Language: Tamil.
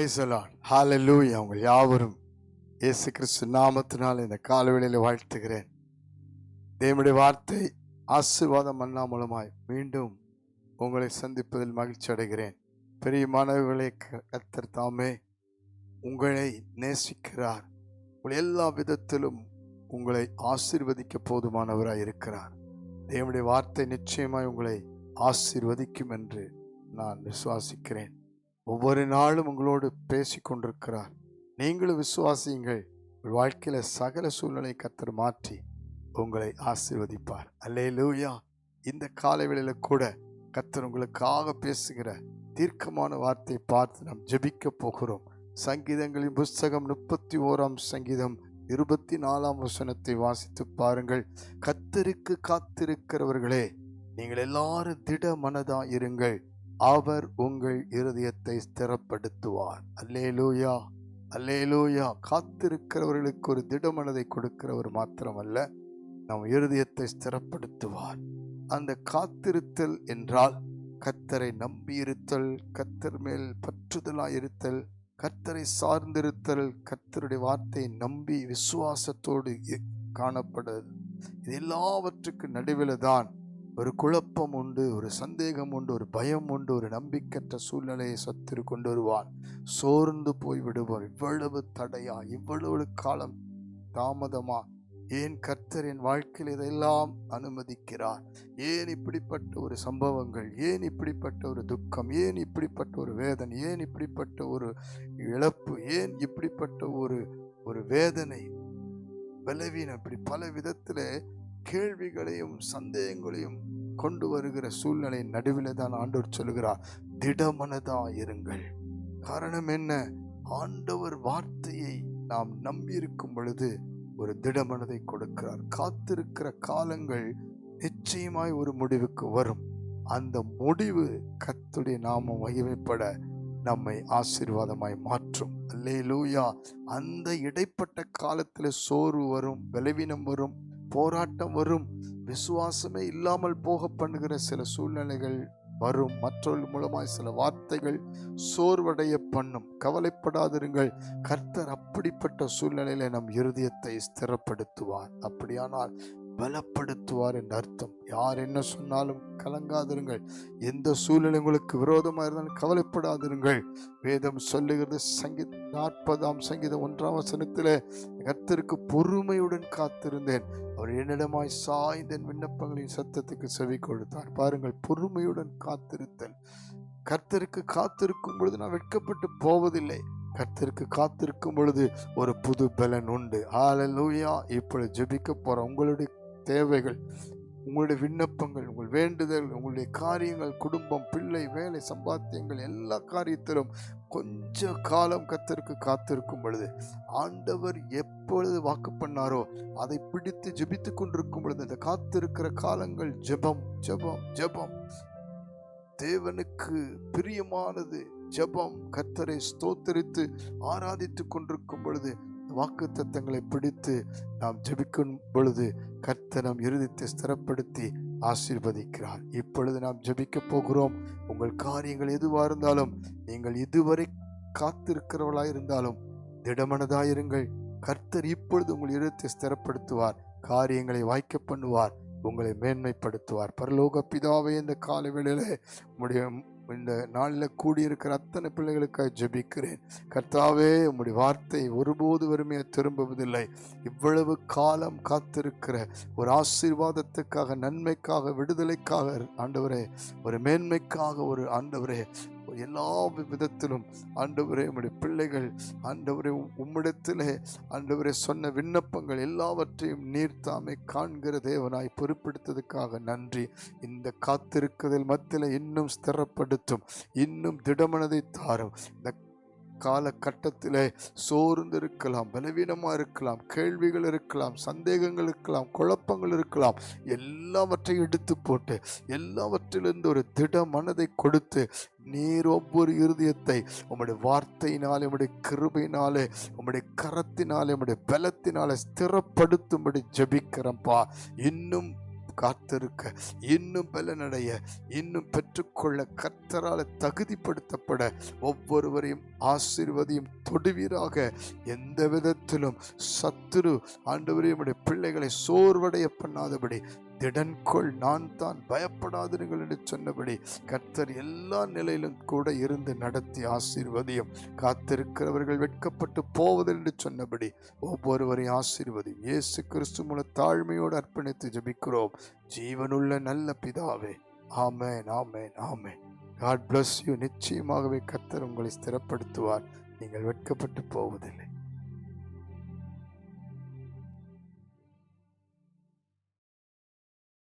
பிரைசலான் ஹalleluya அவங்க யாவரும் இயேசு கிறிஸ்து நாமத்தினால் இந்த காலவெளியில் வாழ்த்துகிறேன். தேவனுடைய வார்த்தை ஆசீர்வாதம் அண்ணாமலமாய் மீண்டும் உங்களை சந்திப்பதில் மகிழ்ச்சி அடைகிறேன். பெரிய மாணவர்களை கத்தர் தாமே உங்களை நேசிக்கிறார். உங்கள் எல்லா விதத்திலும் உங்களை ஆசீர்வதிக்க போதுமானவராய் இருக்கிறார். தேவனுடைய வார்த்தை நிச்சயமாய் உங்களை ஆசீர்வதிக்கும் என்று நான் விசுவாசிக்கிறேன். ஒவ்வொரு நாளும் உங்களோடு பேசி கொண்டிருக்கிறார் நீங்களும் விசுவாசியுங்கள். உங்கள் வாழ்க்கையில் சகல சூழ்நிலை கத்தர் மாற்றி உங்களை ஆசீர்வதிப்பார். அல்லே லூயா இந்த காலவேளையில கூட கத்தர் உங்களுக்காக பேசுகிற தீர்க்கமான வார்த்தையை பார்த்து நாம் ஜெபிக்க போகிறோம். சங்கீதங்களின் புஸ்தகம் முப்பத்தி ஓராம் சங்கீதம் இருபத்தி நாலாம் வசனத்தை வாசித்து பாருங்கள். கத்தருக்கு காத்திருக்கிறவர்களே நீங்கள் எல்லாரும் திட மனதா இருங்கள் அவர் உங்கள் இருதயத்தை ஸ்திரப்படுத்துவார். அல்லேலூயா அல்லேலூயா. காத்திருக்கிறவர்களுக்கு ஒரு திடமனதை கொடுக்கிறவர் மாத்திரமல்ல நம் இருதயத்தை ஸ்திரப்படுத்துவார். அந்த காத்திருத்தல் என்றால் கத்தரை நம்பியிருத்தல் கத்தர் மேல் பற்றுதலாய் இருத்தல் கத்தரை சார்ந்திருத்தல் கத்தருடைய வார்த்தையை நம்பி விசுவாசத்தோடு காணப்படுது இது எல்லாவற்றுக்கு நடுவில் தான் ஒரு குழப்பம் உண்டு ஒரு சந்தேகம் உண்டு ஒரு பயம் உண்டு ஒரு நம்பிக்கற்ற சூழ்நிலையை சத்துரு கொண்டு வருவார். சோர்ந்து போய் விடுவார். இவ்வளவு தடையா? இவ்வளவு காலம் தாமதமா? ஏன் கர்த்தர் என் வாழ்க்கையில் இதெல்லாம் அனுமதிக்கிறார்? ஏன் இப்படிப்பட்ட ஒரு சம்பவங்கள்? ஏன் இப்படிப்பட்ட ஒரு துக்கம்? ஏன் இப்படிப்பட்ட ஒரு வேதனை? ஏன் இப்படிப்பட்ட ஒரு இழப்பு? ஏன் இப்படிப்பட்ட ஒரு ஒரு வேதனை? பலவீனம்? இப்படி பல விதத்தில் கேள்விகளையும் சந்தேகங்களையும் கொண்டு வருகிற சூழ்நிலை நடுவில் தான் ஆண்டவர் சொல்லுகிறார் திடமனதா இருங்கள். காரணம் என்ன? ஆண்டவர் வார்த்தையை நாம் நம்பியிருக்கும் பொழுது ஒரு திடமனதை கொடுக்கிறார். காத்திருக்கிற காலங்கள் நிச்சயமாய் ஒரு முடிவுக்கு வரும். அந்த முடிவு கத்துடைய நாமம் மகிமைப்பட நம்மை ஆசீர்வாதமாய் மாற்றும். அல்லேலூயா. அந்த இடைப்பட்ட காலத்தில் சோர்வு வரும் பலவீனம் வரும் போராட்டம் வரும். விசுவாசமே இல்லாமல் போக பண்ணுகிற சில சூழ்நிலைகள் வரும். மற்றவர்கள் மூலமாய் சில வார்த்தைகள் சோர்வடைய பண்ணும். கவலைப்படாதிருங்கள். கர்த்தர் அப்படிப்பட்ட சூழ்நிலையில நம் இருதயத்தை ஸ்திரப்படுத்துவார். அப்படியானால் பலப்படுத்துவார் என்று அர்த்தம். யார் என்ன சொன்னாலும் கலங்காதிருங்கள். எந்த சூழ்நிலை உங்களுக்கு விரோதமாக இருந்தாலும் கவலைப்படாதிருங்கள். வேதம் சொல்லுகிறது சங்கீத் நாற்பதாம் சங்கீதம் ஒன்றாம் வசனத்தில் கர்த்தருக்கு பொறுமையுடன் காத்திருந்தேன். அவர் என்னிடமாய் சாய்ந்தன் விண்ணப்பங்களின் சத்தத்துக்கு செவி கொடுத்தார். பாருங்கள் பொறுமையுடன் காத்திருத்தல். கர்த்தருக்கு காத்திருக்கும் பொழுது நான் வெட்கப்பட்டு போவதில்லை. கர்த்தருக்கு காத்திருக்கும் பொழுது ஒரு புது பலன் உண்டு. ஆலலூயா இப்பொழுது ஜெபிக்க போகிற உங்களுடைய தேவைகள் உங்களுடைய விண்ணப்பங்கள் உங்கள் வேண்டுதல் உங்களுடைய காரியங்கள் குடும்பம் பிள்ளை வேலை சம்பாத்தியங்கள் எல்லா காரியத்திலும் கொஞ்ச காலம் கத்தருக்கு காத்திருக்கும் பொழுது ஆண்டவர் எப்பொழுது வாக்கு பண்ணாரோ அதை பிடித்து ஜெபித்து கொண்டிருக்கும் பொழுது அந்த காத்திருக்கிற காலங்கள் ஜெபம் ஜெபம் ஜெபம். தேவனுக்கு பிரியமானது ஜெபம். கத்தரை ஸ்தோத்தரித்து ஆராதித்து கொண்டிருக்கும் பொழுது வாக்கு தத்தங்களை பிடித்து நாம் ஜெபிக்கும் பொழுது கர்த்தர் நம் இருதயத்தை ஸ்திரப்படுத்தி ஆசீர்வதிக்கிறார். இப்பொழுது நாம் ஜெபிக்க போகிறோம். உங்கள் காரியங்கள் எதுவாக இருந்தாலும் நீங்கள் இதுவரை காத்திருக்கிறவளாக இருந்தாலும் திடமனதாயிருங்கள். கர்த்தர் இப்பொழுது உங்கள் இருதயத்தை ஸ்திரப்படுத்துவார். காரியங்களை வாய்க்க பண்ணுவார். உங்களை மேன்மைப்படுத்துவார். பரலோக பிதாவை இந்த கால வேளையில் இந்த நாளில் கூடியிருக்கிற அத்தனை பிள்ளைகளுக்காக ஜெபிக்கிறேன். கர்த்தாவே உம்முடைய வார்த்தை ஒருபோது வறுமையாக திரும்புவதில்லை. இவ்வளவு காலம் காத்திருக்கிற ஒரு ஆசீர்வாதத்துக்காக நன்மைக்காக விடுதலைக்காக ஆண்டவரே ஒரு மேன்மைக்காக ஒரு ஆண்டவரே எல்லா விதத்திலும் ஆண்டவரே உம்முடைய பிள்ளைகள் ஆண்டவரே உம்மிடத்திலே ஆண்டவரே சொன்ன விண்ணப்பங்கள் எல்லாவற்றையும் நீர் தாமே காண்கிற தேவனாய் பொறுப்பெடுத்ததுக்காக நன்றி. இந்த காத்திருக்கதில் மத்தியில் இன்னும் ஸ்திரப்படுத்தும் இன்னும் திடமனதை தாரும். இந்த காலகட்டத்தில் சோர்ந்து இருக்கலாம் பலவீனமாக இருக்கலாம் கேள்விகள் இருக்கலாம் சந்தேகங்கள் இருக்கலாம் குழப்பங்கள் இருக்கலாம். எல்லாவற்றையும் எடுத்து போட்டு எல்லாவற்றிலிருந்து ஒரு திட மனதை கொடுத்து நீர் ஒவ்வொரு இருதயத்தை உம்முடைய வார்த்தையினாலே உம்முடைய கிருபையினாலே உம்முடைய கரத்தினாலே உம்முடைய பலத்தினாலே ஸ்திரப்படுத்தும்படி ஜபிக்கிறப்பா இன்னும் காத்திருக்க. இன்னும் பலனடைய இன்னும் பெற்றுக்கொள்ள கர்த்தரால் தகுதிப்படுத்தப்பட ஒவ்வொருவரையும் ஆசீர்வதியும் தொடுவீராக. எந்த விதத்திலும் சத்துரு ஆண்டவரையும் பிள்ளைகளை சோர்வடைய பண்ணாதபடி திடன்கொள் நான் தான் பயப்படாதீர்கள் என்று சொன்னபடி கர்த்தர் எல்லா நிலையிலும் கூட இருந்து நடத்தி ஆசீர்வதியும் காத்திருக்கிறவர்கள் வெட்கப்பட்டு போவதில் என்று சொன்னபடி ஒவ்வொருவரையும் ஆசீர்வதியும். இயேசு கிறிஸ்து மூல தாழ்மையோடு அர்ப்பணித்து ஜெபிக்கிறோம். ஜீவனுள்ள நல்ல பிதாவே. ஆமேன் ஆமேன் ஆமேன். காட் பிளஸ் யூ நிச்சயமாகவே கத்தர் உங்களை ஸ்திரப்படுத்துவார். நீங்கள் வெட்கப்பட்டு போவதில்லை.